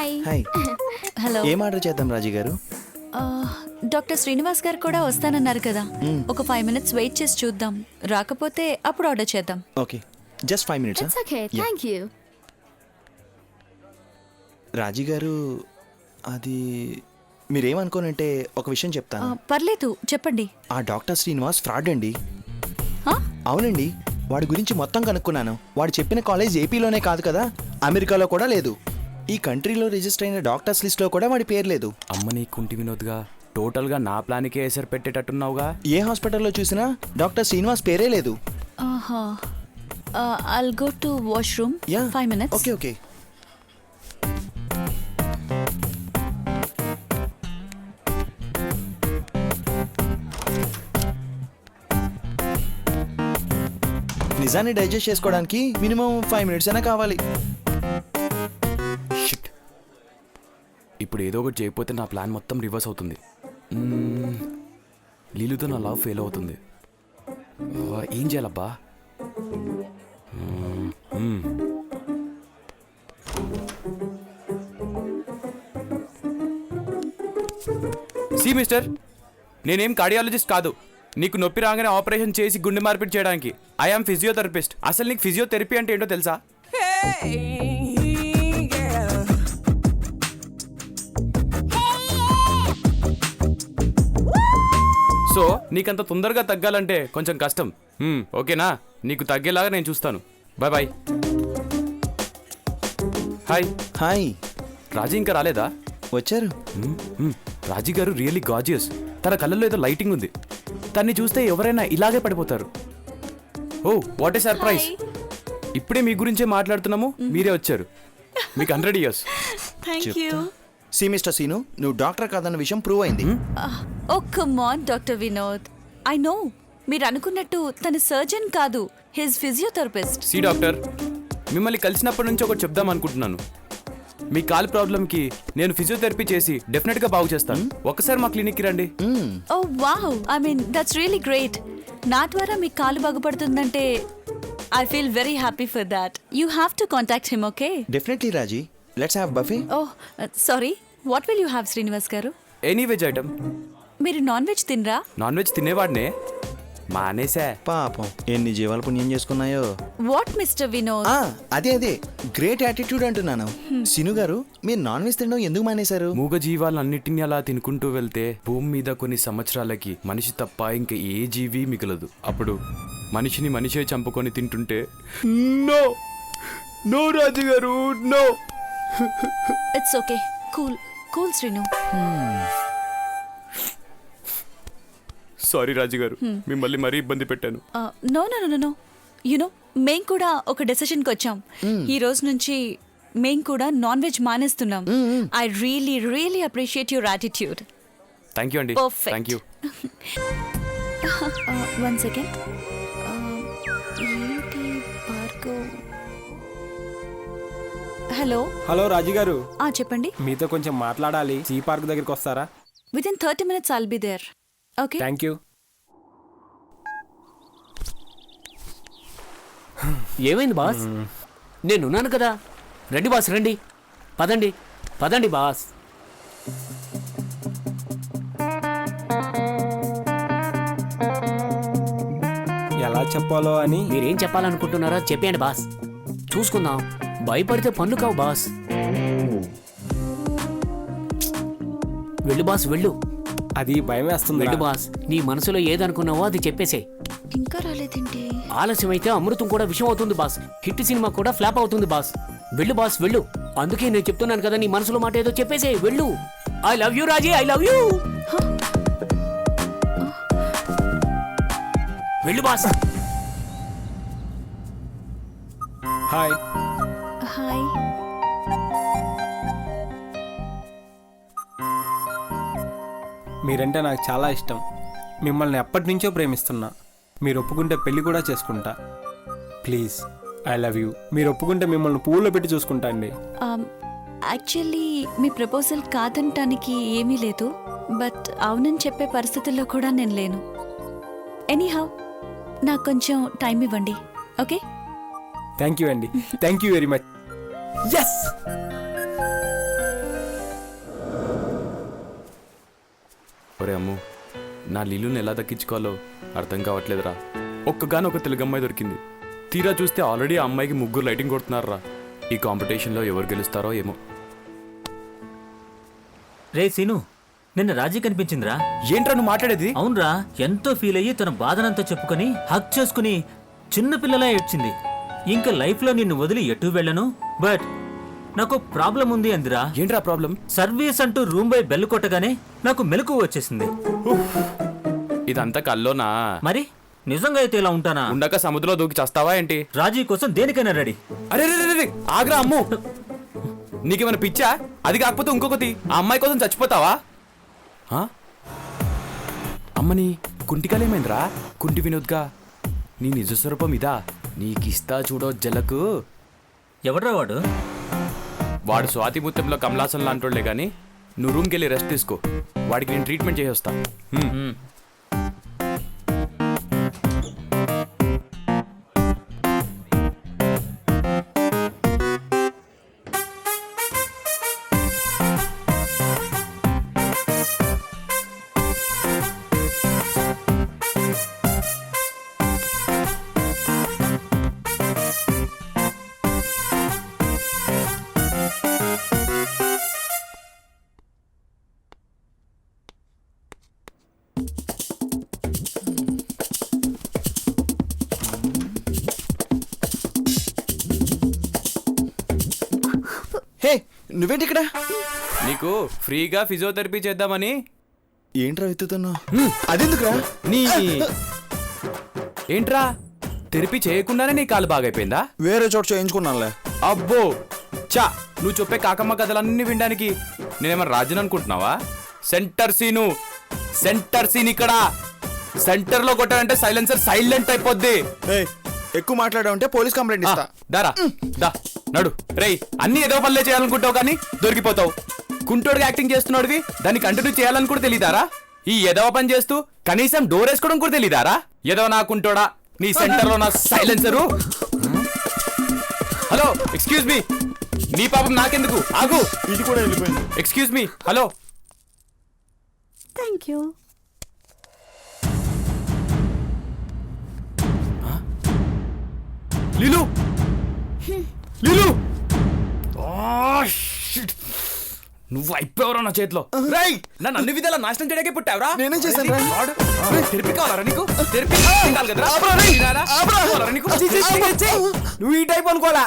Hi hi hello ఏం order చేద్దాం రాజీ గారు? డాక్టర్ శ్రీనివాస్ గారు కూడా వస్తానన్నారు కదా. ఒక ఫైవ్ మినిట్స్ వెయిట్ చేసి చూద్దాం. రాకపోతే అప్పుడు ఆర్డర్ చేద్దాం. Okay just five minutes okay thank you Raji garu అది మీరేమనుకోనంటే ఒక విషయం చెప్తాను. పర్లేదు. చెప్పండి. ఆ డాక్టర్ శ్రీనివాస్ ఫ్రాడ్ అండి? అవునండి. వాడి గురించి మొత్తం కనుక్కున్నాను. వాడు చెప్పిన కాలేజ్ ఏపీలోనే కాదు కదా? అమెరికాలో కూడా లేదు. ఈ కంట్రీలో రిజిస్టర్ అయిన డాక్టర్స్ లిస్ట్లో కూడా వాడి పేరు లేదు. అమ్మ నీ కుంటి వినోద్గా టోటల్గా నా ప్లాన్కే ఎసరు పెట్టేటట్టున్నావుగా? ఏ హాస్పిటల్లో చూసినా డాక్టర్ శ్రీనివాస్ పేరే లేదు. ఆహా. I'll go to washroom yeah five minutes okay okay నిజాన్ని డైజెస్ట్ చేసుకోవడానికి మినిమం ఫైవ్ మినిట్స్ అయినా కావాలి. ఏదో ఒకటి చేయకపోతే నా ప్లాన్ మొత్తం రివర్స్ అవుతుంది. లీలుతో నా లవ్ ఫెయిల్ అవుతుంది. ఏం చేయాలబ్బా? సి మిస్టర్ నేనేం కార్డియాలజిస్ట్ కాదు. నీకు నొప్పి రాగానే ఆపరేషన్ చేసి గుండె మార్పిడి చేయడానికి. I am physiotherapist. అసలు నీకు ఫిజియోథెరపీ అంటే ఏంటో తెలుసా? నీకంత తొందరగా తగ్గాలంటే కొంచెం కష్టం. హ్మ్, ఓకేనా? నీకు తగ్గేలాగా నేను చూస్తాను. Bye bye. Hi. Hi. Raji ఇంకా రాలేదా? వచ్చారు. రాజీ గారు రియల్లీ గాజియస్ తన కళ్ళల్లో ఏదో లైటింగ్ ఉంది. తన్ని చూస్తే ఎవరైనా ఇలాగే పడిపోతారు. ఓ వాట్ ఏ సర్ప్రైజ్ ఇప్పుడే మీ గురించే మాట్లాడుతున్నాము మీరే వచ్చారు. మీకు hundred years thank you see mister Seenu నువ్వు డాక్టర్ కాదన్న విషయం ప్రూవ్ అయింది. ఓ come on doctor Vinod. I know మీరు అనుకున్నట్టు తన సర్జన్ కాదు హిజ్ ఫిజియోథెరపిస్ట్. సి డాక్టర్ మిమ్మల్ని కలిసినప్పటి నుంచి ఒకటి చెప్దాం అనుకుంటున్నాను. మీ కాల్ ప్రాబ్లంకి నేను ఫిజియోథెరపీ చేసి డెఫినెట్గా బాగు చేస్తాను. ఒకసారి మా క్లినిక్కి రండి. ఓ wow. I mean that's really great నా ద్వారా మీ కాలు బాగుపడుతుందంటే I feel very happy for that you have to contact him okay definitely Raji let's have buffet oh sorry what will you have Srinivas garu? Any veg item మీరు non veg తినరా? Non veg తినేవాడినే. మానేసా పాపం ఎన్ని జీవాలు పుణ్యం చేసుకున్నాయో. What mister Vinod ఆ, అదే అదే. గ్రేట్ యాటిట్యూడ్ అంటున్నాను. సిను గారు మీరు నాన్ వెజ్ తినడం ఎందుకు మానేశారు? మూగ జీవాలన్నిటిని అలా తినుకుంటూ వెళ్తే భూమి మీద కొన్ని సంవత్సరాలకి మనిషి తప్ప ఇంకా ఏ జీవి మిగలదు. అప్పుడు మనిషిని మనిషే చంపుకొని తింటుంటే no! No Raju garu no! It's okay cool cool Seenu sorry Raju garu మిమ్మల్ని మరీ ఇబ్బంది పెట్టాను. No no no no you know మేం కూడా ఒక డెసిషన్కి వచ్చాం. ఈ రోజు నుంచి మేం కూడా non veg మానేస్తున్నాం. I really really appreciate your attitude thank you అండి. Thank you one second hello. Hello Raju garu. ఆ చెప్పండి. మీతో కొంచెం మాట్లాడాలి. సీ పార్క్ దగ్గరికి వస్తారా? Within thirty minutes I'll be there okay thank you ఏమైంది బాస్? నేనున్నాను కదా. రండి బాస్ రండి. పదండి పదండి బాస్. ఎలా చెప్పాలో అని? మీరేం చెప్పాలనుకుంటున్నారో చెప్పండి బాస్. చూసుకుందాం. భయపడితే పనులు కావు బాస్. వెళ్ళు బాస్ వెళ్ళు. అది భయం వేస్తుంది వెళ్ళు బాస్. నీ మనసులో ఏదనుకున్నావో అది చెప్పేసే. ఇంకా రాలేదేంటి ఆలస్యం అయితే అమృతం కూడా విషయం అవుతుంది బాస్. హిట్ సినిమా కూడా ఫ్లాప్ అవుతుంది బాస్. వెళ్ళు బాస్ వెళ్ళు. అందుకే నేను చెప్తున్నాను కదా నీ మనసులో మాట ఏదో చెప్పేసే. వెళ్ళు. I love you Raji I love you వెళ్ళు బాస్. హాయ్. మీరంటే నాకు చాలా ఇష్టం. మిమ్మల్ని ఎప్పటి నుంచో ప్రేమిస్తున్నా. మీరు ఒప్పుకుంటే పెళ్ళి కూడా చేసుకుంటా. Please I love you. మీరు ఒప్పుకుంటే మిమ్మల్ని పువ్వులో పెట్టి చూసుకుంటా అండి. యాక్చువల్లీ మీ ప్రపోజల్ కాదనటానికి ఏమీ లేదు. బట్ అవునని చెప్పే పరిస్థితుల్లో కూడా నేను లేను. ఎనీహౌ నాకు కొంచెం టైం ఇవ్వండి. ఓకే థ్యాంక్ యూ అండి. Thank you very much Yes! ఒరే అమ్ము నా లీలుని ఎలా దక్కించుకోవాలో అర్థం కావట్లేదురా. ఒక్కగానో ఒక తెలుగు అమ్మాయి దొరికింది. తీరా చూస్తే ఆల్రెడీ ఆ అమ్మాయికి ముగ్గురు లైటింగ్ కొడుతున్నారా ఈ కాంపిటీషన్లో ఎవరు గెలుస్తారో ఏమో. రే సీను నిన్న రాజీ కనిపించిందిరా. ఏంట్రా నువ్వు మాట్లాడేది? అవునరా ఎంతో ఫీల్ అయ్యి తన బాధనంతా చెప్పుకొని హక్ చేసుకుని చిన్నపిల్లలా ఏడ్చింది. ఇంకా లైఫ్లో నిన్ను వదిలి ఎటు వెళ్ళను? బట్ నాకు ప్రాబ్లం ఉంది అందిరా ఏంట్రా ప్రాబ్లం? సర్వీస్ అంటూ రూమ్ బై బెల్ కొట్టగానే నాకు మెలకు వచ్చేసింది. ఇదంతా కల్లోనా? మరి నిజంగా అయితే ఇలా ఉంటానా? ఉండక సముద్రంలో దూకి చస్తావా ఏంటి? రాజీ కోసం దేనికైనా రెడీ. అరే రే, రే, రే, ఆగ్రా అమ్ము. నీకేమైనా పిచ్చా? అది కాకపోతే ఇంకొకటి. ఆ అమ్మాయి కోసం చచ్చిపోతావా? అమ్మని కుంటికలేమైందిరా? కుంటి వినోద్గా. నీ నిజ స్వరూపం ఇదా? నీకిస్తా చూడో జలకు. ఎవడ్రా వాడు? వాడు స్వాతి ముత్యంలో కమలాసన్ లాంటోళ్ళే గాని నువ్వు రూమ్కి వెళ్ళి రెస్ట్ తీసుకో. వాడికి నేను ట్రీట్మెంట్ చేసి వస్తా. హే నువ్వేంటి ఇక్కడ నీకు ఫ్రీగా ఫిజియోథెరపీ చేద్దామని. ఏంట్రా వెతుతున్నావు అదెందుకురా? నీ ఏంట్రా? తెరిపి చేయకుండానే నీ కాలు బాగైపోయిందా? వేరే చోట చేయించుకున్నానులే. అబ్బో! చా నువ్వు చెప్పే కాకమ్మ కథలన్నీ వినడానికి నేనేమన్నా రాజుని అనుకుంటున్నావా? సెంటర్ సీను సెంటర్ సీన్ ఇక్కడ. సెంటర్లో కొట్టాడంటే సైలెన్సర్ సైలెంట్ అయిపోద్ది. ఏయ్, ఎక్కువ మాట్లాడావంటే పోలీస్ కంప్లైంట్ ఇస్తా. దారా దా. నడు. రేయ్ అన్ని ఏదో పనులే చేయాలనుకుంటావు కానీ దొరికిపోతావు. కుంటోడుగా యాక్టింగ్ చేస్తున్నాడువి దాన్ని కంటిన్యూ చేయాలని కూడా తెలియదారా ఈ ఎదవ పని చేస్తూ కనీసం డోర్ వేసుకోవడం కూడా తెలియదారా ఎదవ నా కుంటోడా నీ సెంటర్లో నా సైలెన్సరు? Hello excuse me. నీ పాపం నాకెందుకు? ఆగు. ఇది కూడా వెళ్ళిపోయింది. Excuse me. Hello. Thank you. Leelu! Leelu! నువ్వు అయిపోయావురా నా చేతిలో. రేయ్ నన్ను అన్ని విధాలా నాశనం చేయడానికే పుట్టావురా? నేనేం చేశాను రా? తెరిపి కావాలా నీకు? తెరిపి? నువ్వు ఈ టైప్ అనుకోలా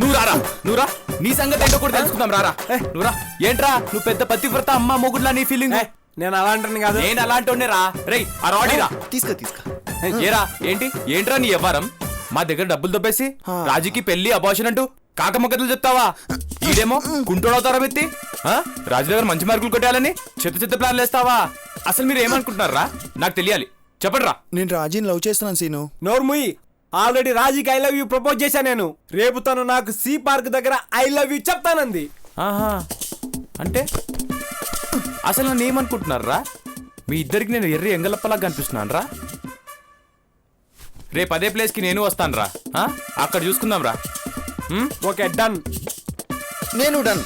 నువ్వు రారా? నువ్వు రా. నీ సంగతి ఏంటో కూడా తెలుసుకుందాం రారా. నువ్వు రా. ఏంట్రా? నువ్వు పెద్ద పతివ్రత అమ్మ మొగుడ్లా నీ ఫీలింగ్ నేను అలాంటిని కాదు. నేను అలాంటి రా. రేయ్ ఆ రాడీరా. తీసుకో తీసుకో. ఏరా? ఏంటి? ఏంట్రా నీ వ్యవహారం? మా దగ్గర డబ్బులు దొబ్బేసి రాజుకి పెళ్ళి అబార్షన్ అంటూ కాకమ్మకథలు చెప్తావా? ఈడేమో కుంటోడవుతారా ఆ? రాజు దగ్గర మంచి మార్కులు కొట్టాలని చెత్త చెత్త ప్లాన్లు వేస్తావా? అసలు మీరు ఏమనుకుంటున్నారా? నాకు తెలియాలి. చెప్పండి రా నేను రాజీని లవ్ చేస్తున్నాను సీను. నోర్ముయి ఆల్రెడీ రాజీకి ఐ లవ్ యూ ప్రపోజ్ చేశా నేను. రేపు తను నాకు సి పార్క్ దగ్గర ఐ లవ్ యూ చెప్తానంది. ఆహా. అంటే? అసలు నన్ను ఏమనుకుంటున్నారా? మీ ఇద్దరికి నేను ఎర్రి ఎంగలప్పలా కనిపిస్తున్నాను రా రేపు అదే ప్లేస్కి నేను వస్తాను రా అక్కడ చూసుకుందాం రా? Okay done. నేను డన్.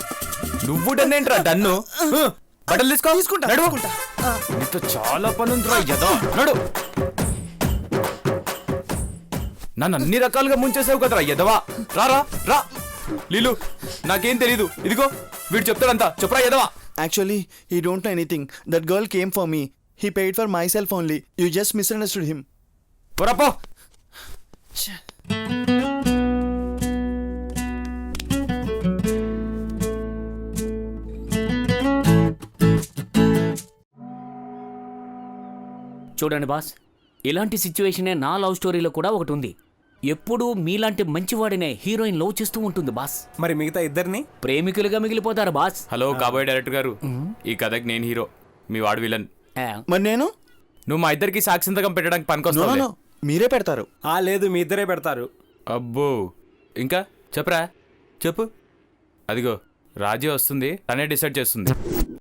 నువ్వు డన్ ఏంట్రా డన్ను? బట్టలు తీసుకో. తీసుకుంటా, నడు. తీసుకుంటా. నీతో చాలా పని ఉందిరా యదో. నడు. నన్ను అన్ని రకాలుగా ముంచేసావు కదరా యదవా. రారా రా లీలు నాకేం తెలీదు. ఇదిగో వీడు చెప్తాడంతా. చెప్పురా యదవా. Actually he don't know anything that girl came for me he paid for myself only you just misunderstood him పొరపో చూడండి బాస్ ఇలాంటి సిచ్యువేషనే నా లవ్ స్టోరీలో కూడా ఒకటి ఉంది. ఎప్పుడూ మీలాంటి మంచివాడినే హీరోయిన్ లవ్ చేస్తూ ఉంటుంది బాస్. మరి మిగతా ఇద్దరిని? ప్రేమికులుగా మిగిలిపోతారు బాస్. హలో కాబోయే డైరెక్టర్ గారు ఈ కథకి నేను హీరో మీ వాడు విలన్. మరి నేను? నువ్వు మా ఇద్దరికి సాక్షింతకం పెట్టడానికి నో నో పనికొస్తావు నో. మీరే పెడతారు. ఆ లేదు మీ ఇద్దరే పెడతారు. అబ్బో. ఇంకా చెప్పరా? చెప్పు. అదిగో రాజీ వస్తుంది తనే డిసైడ్ చేస్తుంది.